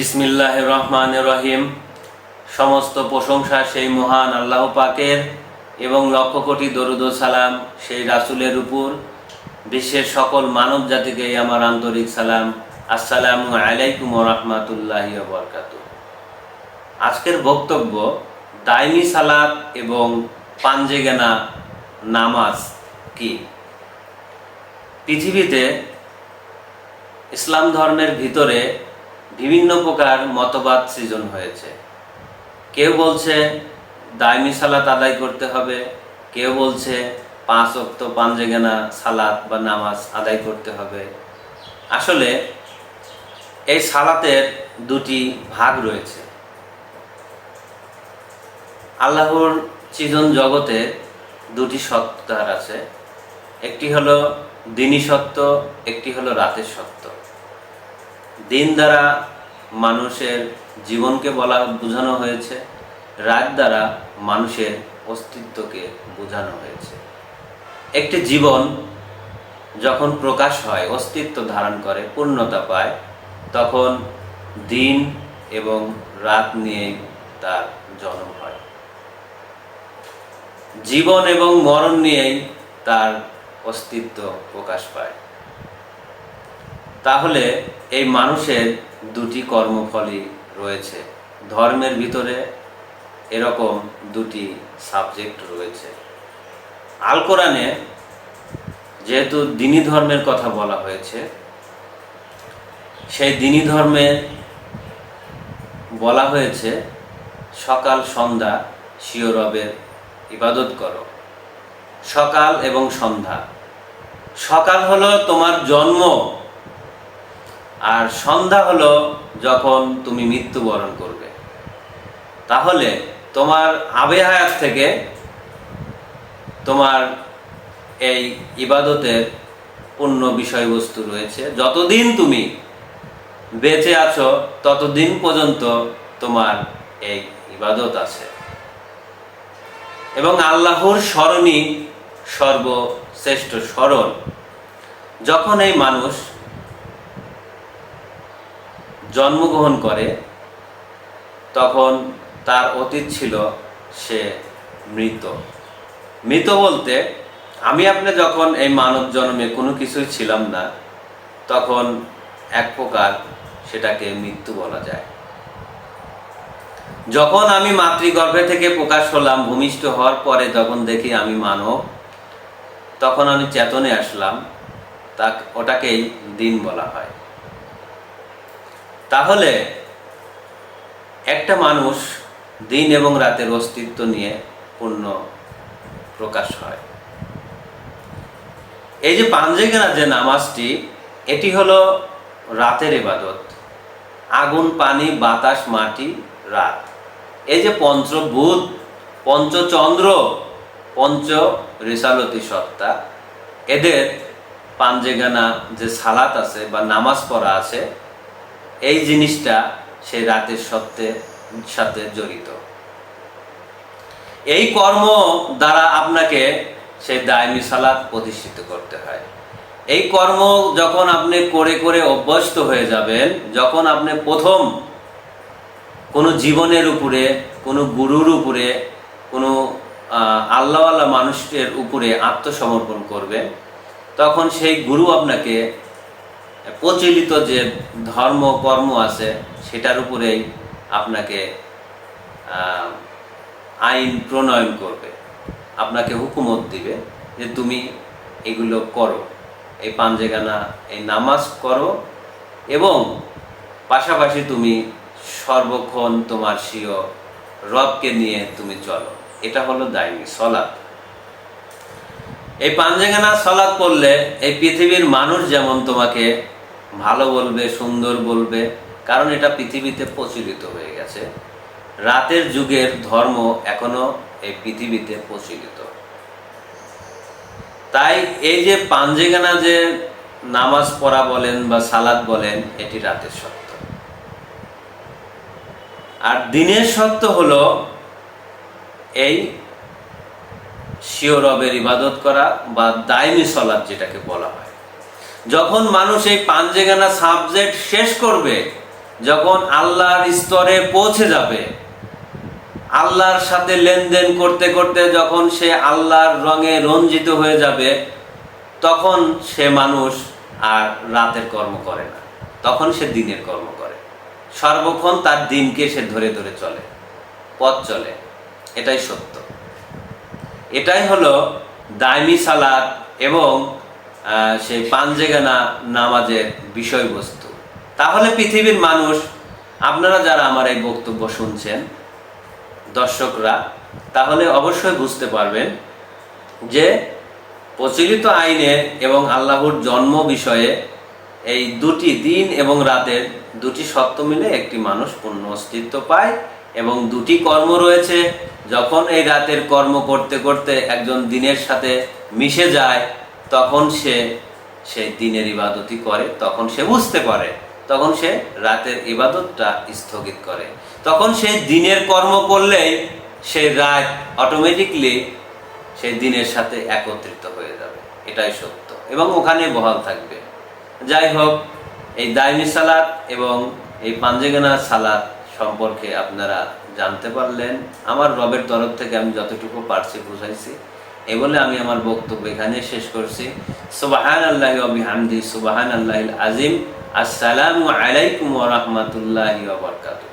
বিসমিল্লাহ রহমান রহিম। সমস্ত প্রশংসা সেই মহান আল্লাহ পাকের এবং লক্ষ কোটি দরুদ সালাম সেই রাসুলের উপর। বিশ্বের সকল মানব জাতিকে আমার আন্তরিক সালাম। আসসালামু আলাইকুম রহমাতুল্লাহ বরকাত আজকের বক্তব্য, দাইমি সালাত এবং পাঞ্জেগানা নামাজ কি? পৃথিবীতে ইসলাম ধর্মের ভিতরে বিভিন্ন প্রকার মতবাদ সৃজন হয়েছে। কেউ বলছে দায়মি সালাত আদায় করতে হবে। কেউ বলছে, পাঁচ অক্ত পাঞ্জেগানা সালাত বা নামাজ আদায় করতে হবে। আসলে, এই সালাতের দুটি ভাগ রয়েছে। আল্লাহর সৃজন জগতে দুটি সত্তার আছে। একটি হলো দিনী সত্য, একটি হলো রাতের সত্য। দিন দ্বারা মানুষের জীবনকে বলা, বোঝানো হয়েছে রাত দ্বারা মানুষের অস্তিত্বকে বোঝানো হয়েছে। একটি জীবন যখন প্রকাশ হয়, অস্তিত্ব ধারণ করে, পূর্ণতা পায়, তখন দিন এবং রাত নিয়েই তার জন্ম হয়। জীবন এবং মরণ নিয়েই তার অস্তিত্ব প্রকাশ পায়। তাহলে এই মানুষের দুটি কর্মফলই রয়েছে। ধর্মের ভিতরে এরকম দুটি সাবজেক্ট রয়েছে। আল কোরআনে যেহেতু দিনী ধর্মের কথা বলা হয়েছে, সেই দিনী ধর্মে বলা হয়েছে, সকাল, সন্ধ্যা শিও রবের ইবাদত করো। সকাল এবং সন্ধ্যা। সকাল হলো তোমার জন্ম। আর সন্ধ্যা হলো যখন তুমি মৃত্যুবরণ করবে। তাহলে তোমার আবে হায়াত থেকে তোমার এই ইবাদতের পূর্ণ বিষয়বস্তু রয়েছে। যতদিন তুমি বেঁচে আছো, ততদিন পর্যন্ত তোমার এই ইবাদত আছে। এবং আল্লাহর স্মরণই সর্বশ্রেষ্ঠ স্মরণ। যখন এই মানুষ জন্মগ্রহণ করে, তখন তার অতীত ছিল সে মৃত। মৃত বলতে, আমি আপনি যখন এই মানব জন্মে কোনো কিছুই ছিলাম না, তখন এক প্রকার সেটাকে মৃত্যু বলা যায়। যখন আমি মাতৃগর্ভে থেকে প্রকাশ হলাম, ভূমিষ্ঠ হওয়ার পরে যখন দেখি আমি মানব, তখন আমি চেতনে আসলাম তা ওটাকেই দিন বলা হয়। তাহলে একটা মানুষ দিন এবং রাতের অস্তিত্ব নিয়ে পূর্ণ প্রকাশ হয়। এই যে পাঞ্জেগানা যে নামাজটি, এটি হলো রাতের ইবাদত। আগুন, পানি, বাতাস, মাটি, রাত। এই যে পঞ্চভূত, পঞ্চচন্দ্র, পঞ্চ রিসালতি সত্তা, এদের পাঞ্জেগানা যে সালাত আছে বা নামাজ পড়া আছে এই জিনিসটা সেই রাতের সত্যের সাথে জড়িত। এই কর্ম দ্বারা আপনাকে সেই দায়মি সালাত প্রতিষ্ঠিত করতে হয়। এই কর্ম যখন আপনি করে করে অভ্যস্ত হয়ে যাবেন, যখন আপনি প্রথম কোনো জীবনের উপরে, কোনো গুরুর উপরে, কোনো আল্লাহওয়ালা মানুষের উপরে আত্মসমর্পণ করবেন, তখন সেই গুরু আপনাকে প্রচলিত যে ধর্ম, কর্ম আছে, সেটার উপরেই আপনাকে আইন প্রণয়ন করবে। আপনাকে হুকুমত দিবে যে তুমি এগুলো করো। এই পাঞ্জেগানা এই নামাজ করো এবং পাশাপাশি তুমি সর্বক্ষণ তোমার স্বীয় রবকে নিয়ে তুমি চলো। এটা হলো দায়নি সলাৎ। এই পাঞ্জেগানা সলাৎ পড়লে এই পৃথিবীর মানুষ যেমন তোমাকে ভালো বলবে, সুন্দর বলবে, কারণ এটা পৃথিবীতে প্রচলিত হয়ে গেছে। রাতের যুগের ধর্ম এখনও এই পৃথিবীতে প্রচলিত। তাই এই যে পাঞ্জেগানা যে নামাজ পড়া বলেন বা সালাদ বলেন, এটি রাতের সত্য। আর দিনের সত্য হলো এই শিওরবের ইবাদত করা বা দায়নি সলাদ যেটাকে বলা হয়। যখন মানুষ এই পাঞ্জেগানা সাবজেক্ট শেষ করবে, যখন আল্লাহর স্তরে পৌঁছে যাবে, আল্লাহর সাথে লেনদেন করতে করতে যখন সে আল্লাহর রঙে রঞ্জিত হয়ে যাবে, তখন সে মানুষ আর রাতের কর্ম করে না। তখন সে দিনের কর্ম করে। সর্বক্ষণ তার দিনকে সে ধরে ধরে চলে, পথ চলে। এটাই সত্য। এটাই হলো দায়মি সালাদ এবং সেই পাঞ্জেগানা নামাজের বিষয়বস্তু। তাহলে পৃথিবীর মানুষ, আপনারা যারা আমার এই বক্তব্য শুনছেন, দর্শকরা, তাহলে অবশ্যই বুঝতে পারবেন যে প্রচলিত আইনে এবং আল্লাহর জন্ম বিষয়ে এই দুটি দিন এবং রাতের দুটি সত্য মিলে একটি মানুষ পূর্ণ অস্তিত্ব পায়। এবং দুটি কর্ম রয়েছে, যখন এই রাতের কর্ম করতে করতে একজন দিনের সাথে মিশে যায়, তখন সে সেই দিনের ইবাদতই করে, তখন সে বুঝতে পারে, তখন সে রাতের ইবাদতটা স্থগিত করে। তখন সে দিনের কর্ম করলেই সেই রাত অটোমেটিকলি সেই দিনের সাথে একত্রিত হয়ে যাবে। এটাই সত্য এবং ওখানে বহাল থাকবে। যাই হোক, এই দায়মি সালাত এবং এই পাঞ্জেগানা সালাত সম্পর্কে আপনারা জানতে পারলেন। আমার রবের তরফ থেকে আমি যতটুকু পারছি বুঝাইছি। এ বলে আমি আমার বক্তব্য এখানে শেষ করছি। সুবাহান আল্লাহ বিহামদি সুবাহান আল্লাহ আজিম আসসালামু আলাইকুম রহমতুল্লাহ বারাকাতুহু।